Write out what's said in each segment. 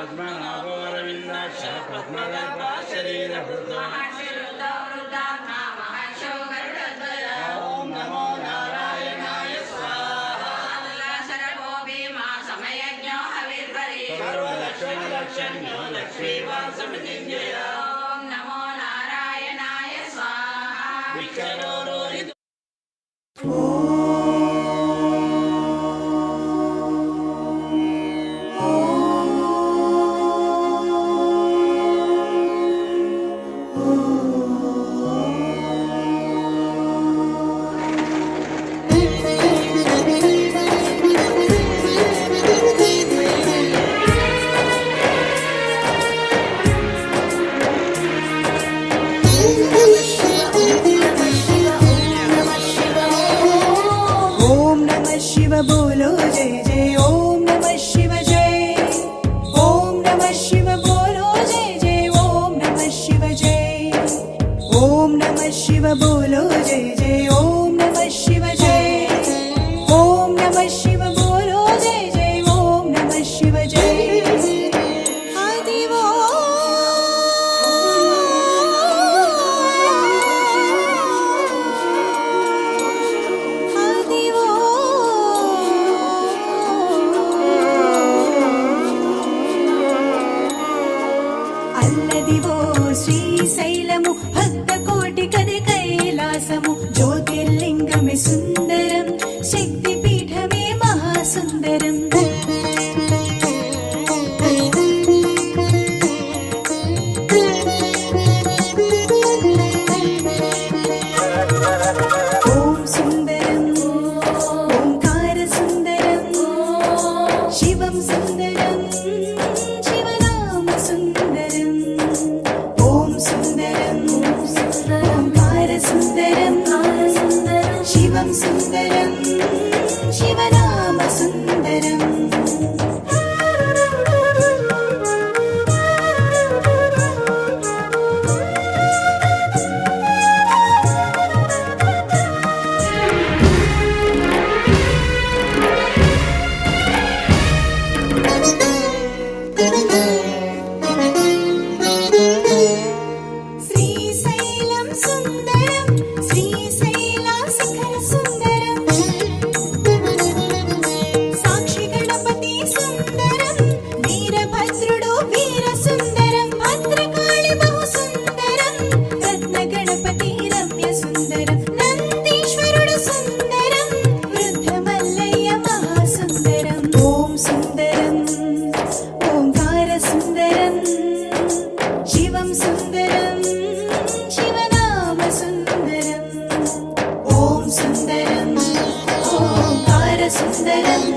पद्मनाभोरविन्दाक्ष पद्मनाभाशरीरभृतम् sözlerim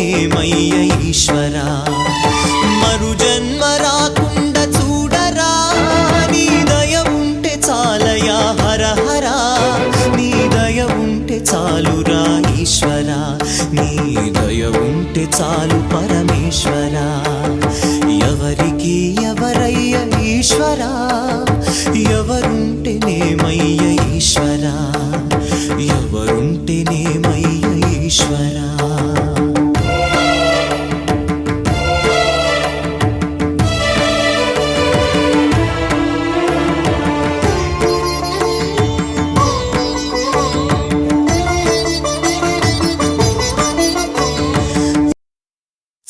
మరు జన్మ రాకుండా చూడరా. నీ దయ ఉంటే చాలయా హర హరా నీ దయ ఉంటే చాలురా ఈశ్వరా. నీ దయ ఉంటే చాలు పరమేశ్వరా.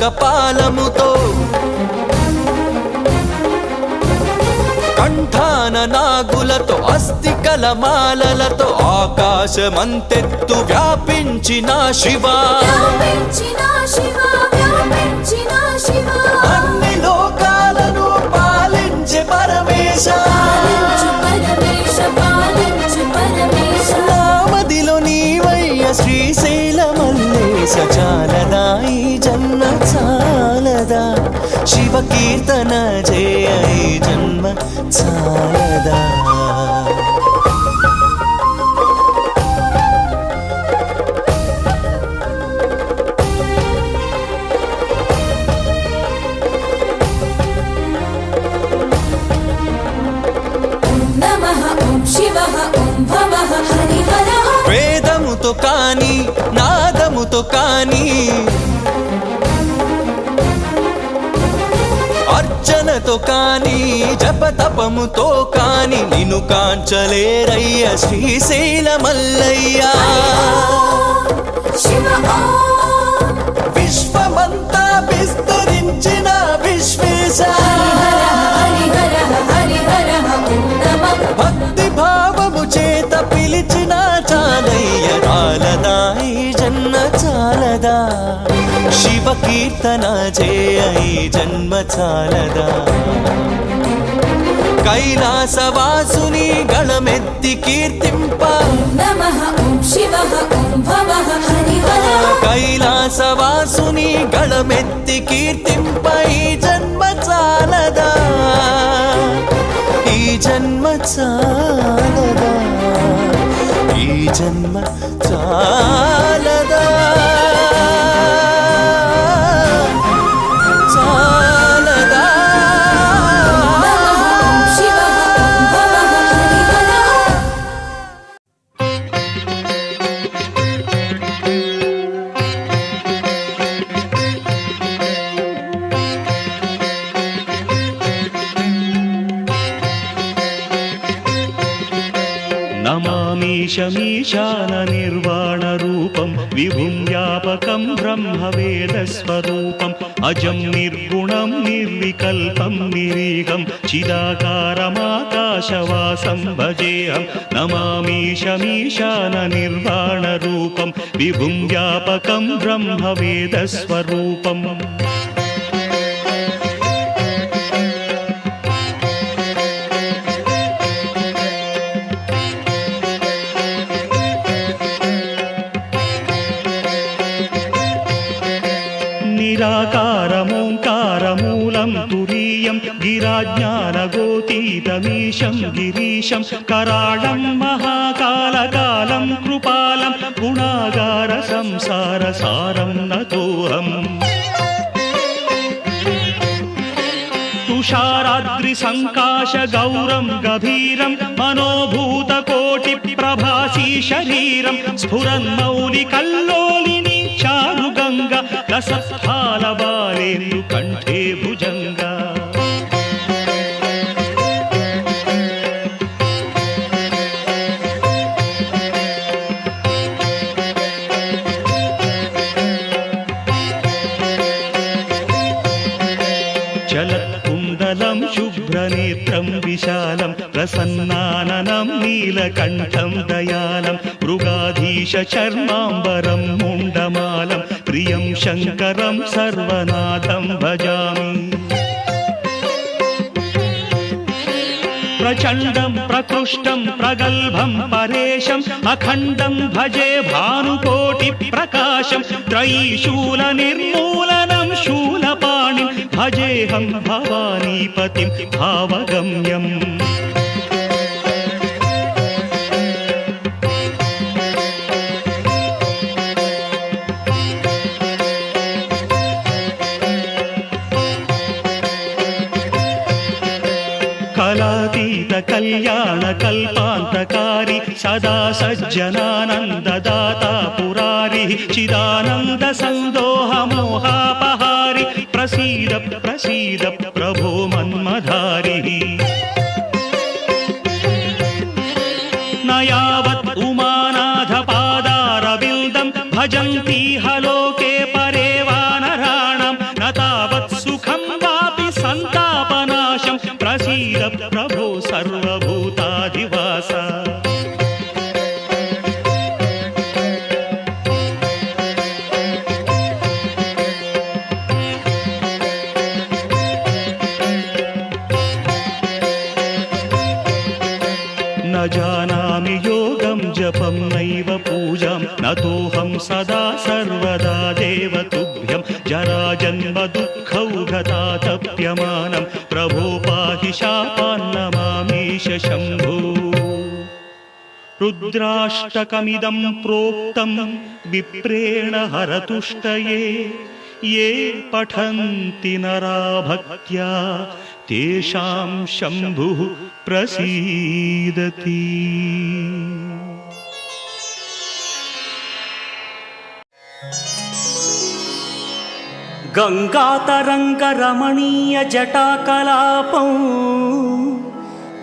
కపాలముతో కంఠాన నాగులతో అస్థికల మాలలతో ఆకాశమంతెత్తు వ్యాపించిన శివా. అన్ని లోకాలను పాలించే పరమేశ. నామదిలో నీవయ్య చాలదా? శివ కీర్తన జయ జన్మ చాలదా వేదముతో కాని నాదముతో కాని కాని జపతపముతో కాని నిన్ను కాంచలేరయ్య శ్రీశైల మల్లయ్యా. విశ్వమంతా విస్తరించిన విశ్వేశ. భక్తి భావము చేత పిలిచిన చాలయ్య చాలదా శివ కీర్తన చేయ జన్మ చాలదా కైలాసవాసుని గణమెత్తి కీర్తింప. కైలాసవాసుని గళమెత్తి కీర్తింప ఈ జన్మ చాలదా ఈ జన్మ చాలదా ఈ జన్మ చాలదా ఈశాన నిర్వాణ రూపం విభుం వ్యాపకం బ్రహ్మ వేదస్వరూపం అజం నిర్గుణం నిర్వికల్పం నిరీహం. చిదాకారమాకాశవాసం భజేహం. నమామీశమీశాన నిర్వాణ రూపం విభుం వ్యాపకం బ్రహ్మ कराळं महाकालकालं कृपालं गुणागार संसार सारं नतोऽहम् तुषाराद्रिसङ्काश गौरं गभीरं मनोभूतकोटिप्रभासी शरीरं स्फुरन्मौलिकल्लोलिनी चारुगङ्ग रसस्थालबालेन्दु कण्ठे भुजङ्गा విశాలం ప్రసన్నాననం నీలకంఠం దయాలం మృగాధీశ చర్మాంబరం ముండమాలం ప్రియం శంకరం సర్వనాథం భజామి. प्रचण्डं प्रकृष्टं प्रगल्भं परेशम् अखण्डं भजे भानुकोटिप्रकाशं त्रयीशूलनिर्मूलनं शूलपाणिं भजेऽहं भवानीपतिं भावगम्यम् కళాతీత కళ్యాణ కల్పాంతకారి సదా సజ్జనానందదాత పురారి చిదానంద సందోహ మోహాపహారి ప్రసీద ప్రసీద ప్రభో మన్మధారి. నయావత్ ఉమానాథ పాదారవిందం భజంతి హలోకే ष्टकमिदम् प्रोक्तम् विप्रेण हरतुष्टये ये पठन्ति नरा भक्त्या तेषां शम्भुः प्रसीदति। गङ्गातरङ्गरमणीयजटाकलापौ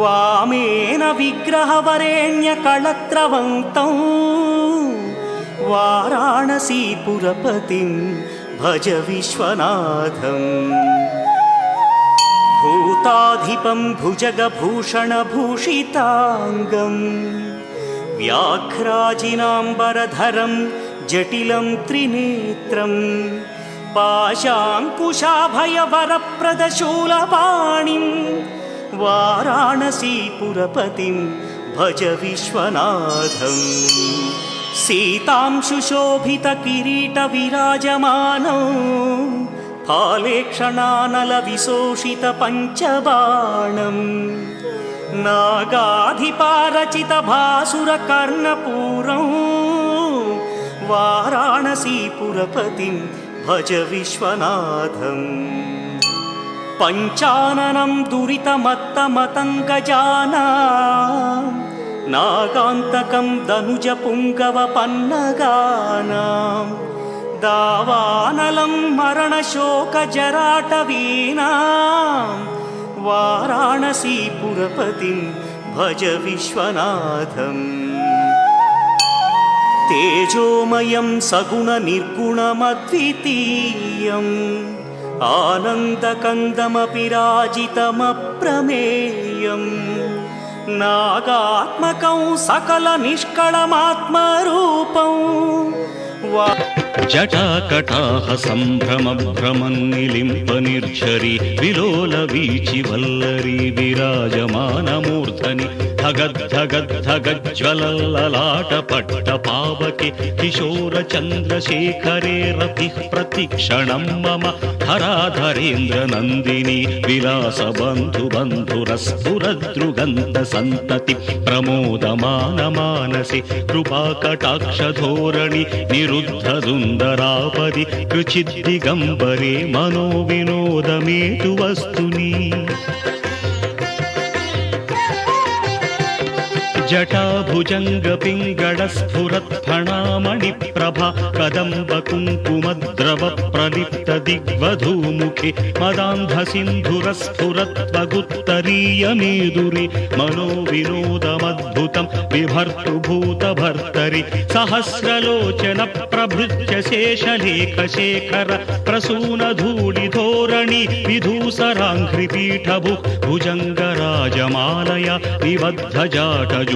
वामेन विग्रहवरेण्यकळत्रवन्तौ वाराणसीपुरपतिं भज विश्वनाथम् भूताधिपं भुजगभूषणभूषिताङ्गम् व्याघ्राजिनाम्बरधरं जटिलं त्रिनेत्रम् पाशाङ्कुशाभयवरप्रदशूलपाणिम् वाराणसीपुरपतिं भज विश्वनाथम् सीतां सुशोभितकिरीटविराजमानौ फालेक्षणानलविशोषितपञ्चबाणम् नागाधिपारचितभासुरकर्णपूरौ वाराणसीपुरपतिं भज विश्वनाथम् पञ्चाननं दुरितमत्तमतङ्गजाना नागान्तकं दनुजपुङ्गवपन्नगानां दावानलं मरणशोकजराटवीनां वाराणसीपुरपतिं भज विश्वनाथम् तेजोमयं सगुणनिर्गुणमद्वितीयम् आनन्दकन्दमपि राजितमप्रमेयम् नागात्मकं सकलनिष्कळमात्मरूपं वा జటాకటాహ సంభ్రమ భ్రమన్నిలింప నిర్ఝరి విలోల వీచి వల్లరి విరాజమానమూర్ధని ధగద్ధగద్ధగజ్వలల్లలాట పట్ట పావకి కిశోర చంద్రశేఖరే రతి ప్రతిక్షణం మమ హరాధరేంద్ర నందిని విలాస బంధు బంధురస్ఫురద్రుగంధ సంతతి ప్రమోదమాన మానసి కృపాకటాక్ష ధోరణి నిరుద్ధ సుందరాపది కృచిద్దిగంబరే మనో వినోదమేతు వస్తుని जटाभुजङ्गपिङ्गडस्फुरत्फणामणिप्रभा भुजङ्गपिङ्गडस्फुरत्फणामणि मदान्धसिन्धुरस्फुरत्वगुत्तरीयमेदुरि कदम्ब बिभर्तृभूतभर्तरि सहस्रलोचनप्रभृत्य शेषलेखशेखर प्रसूनधूलिधोरणि विधूसराङ्घ्रिपीठभु भुजङ्गराजमालय विबद्धजाटज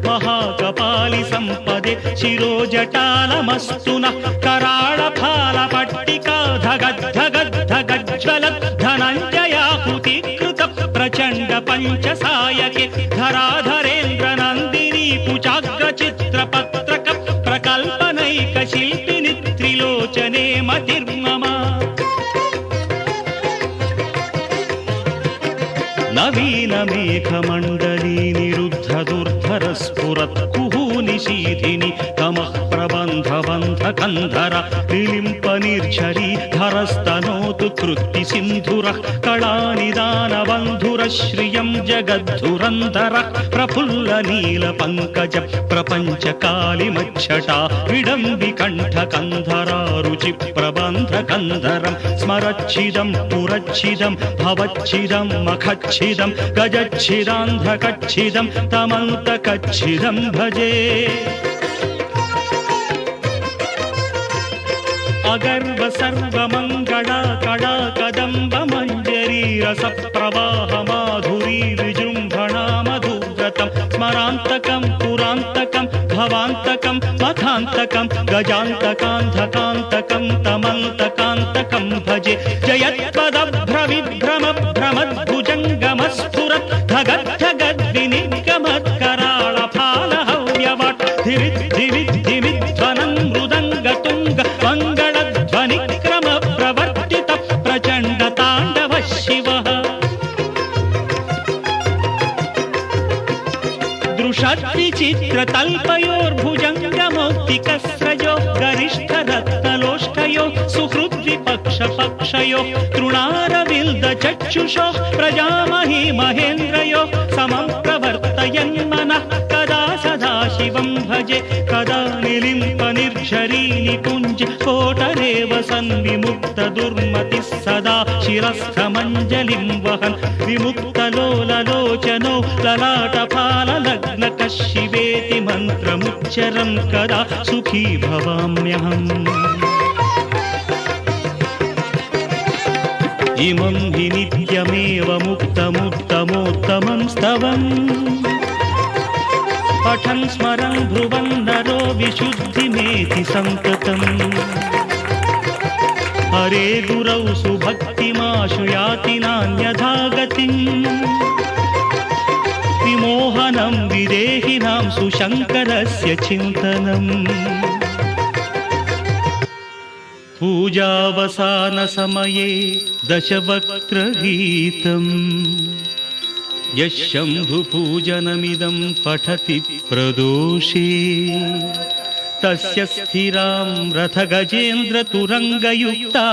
పాలి సంపదే శిరోజటాలమస్తు కరాళ ఫాల పట్టికా ధగద్ధగద్ధగజ్వల ధనంజయాహుతి కృత ప్రచండ పంచసాయకే ధరాధరేంద్ర నందిని పుచాగ్ర చిత్ర పత్రక ప్రకల్పనైక శిల్పిని త్రిలోచనే మతిర్మమ నవీన మేఘమండలీ దుర్ధర స్ఫురత్ కంధర నిలింప నిర్ఝరీ ధరస్తనోతు కృత్తి సింధుర కళానిదాన బంధుర శ్రియం జగద్ధురంధర ప్రఫుల్ల నీల పంకజ ప్రపంచ కాళి మచ్చట విడంబి కంఠ కంధరా రుచి ప్రబంధ కంధరం స్మరచ్చిదం పురచ్చిదం భవచ్చిదం మఖచ్చిదం గజచ్చిదాంధ కచ్చిదం తమంత కచ్చిదం భజే. अगर्व सर्वमङ्गला कडा कदम्ब मञ्जरी रसप्रवाह माधुरी विजृम्भणा मधुगतम् स्मरान्तकं पुरान्तकं भवान्तकं मथान्तकं गजान्तकाञ्झकान्तकं तमन्तकान्तकं भजे। यत्पदभ्रविभ्रम भ्रमद् भुजङ्गमस्फुरत् चित्रतल्पयोर्भुजं य सुहृद्विपक्षपक्षयो गरिष्ठदत्तलोष्ठयो सुकृत्विपक्षपक्षयो तृणारविल्दचक्षुषो प्रजामही महेन्द्रयो समं प्रवर्तयन् मनः। कदा निलिम्प निर्झरी निकुञ्ज कोटरेव सन्विमुक्त दुर्मतिः सदा शिरस्थमञ्जलिं वहन् विमुक्तलोललोचनो ललाटफाललग्नकः शिवेति मन्त्रमुच्चरं कदा सुखी भवाम्यहम् इमं हि नित्यमेव मुक्तमुत्तमोत्तमं स्तवम् पठन् स्मरन् ध्रुवन् नरो विशुद्धिमेति सन्ततम् हरे गुरौ सुभक्तिमाशु याति नान्यथा गतिम् विमोहनं विदेहिनां सुशङ्करस्य चिन्तनम् पूजावसानसमये दशवक्त्रगीतम् यः शम्भुपूजनमिदं पठति प्रदोषे तस्य स्थिरां रथगजेन्द्रतुरङ्गयुक्ता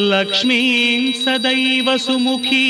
लक्ष्मीं सदैव सुमुखी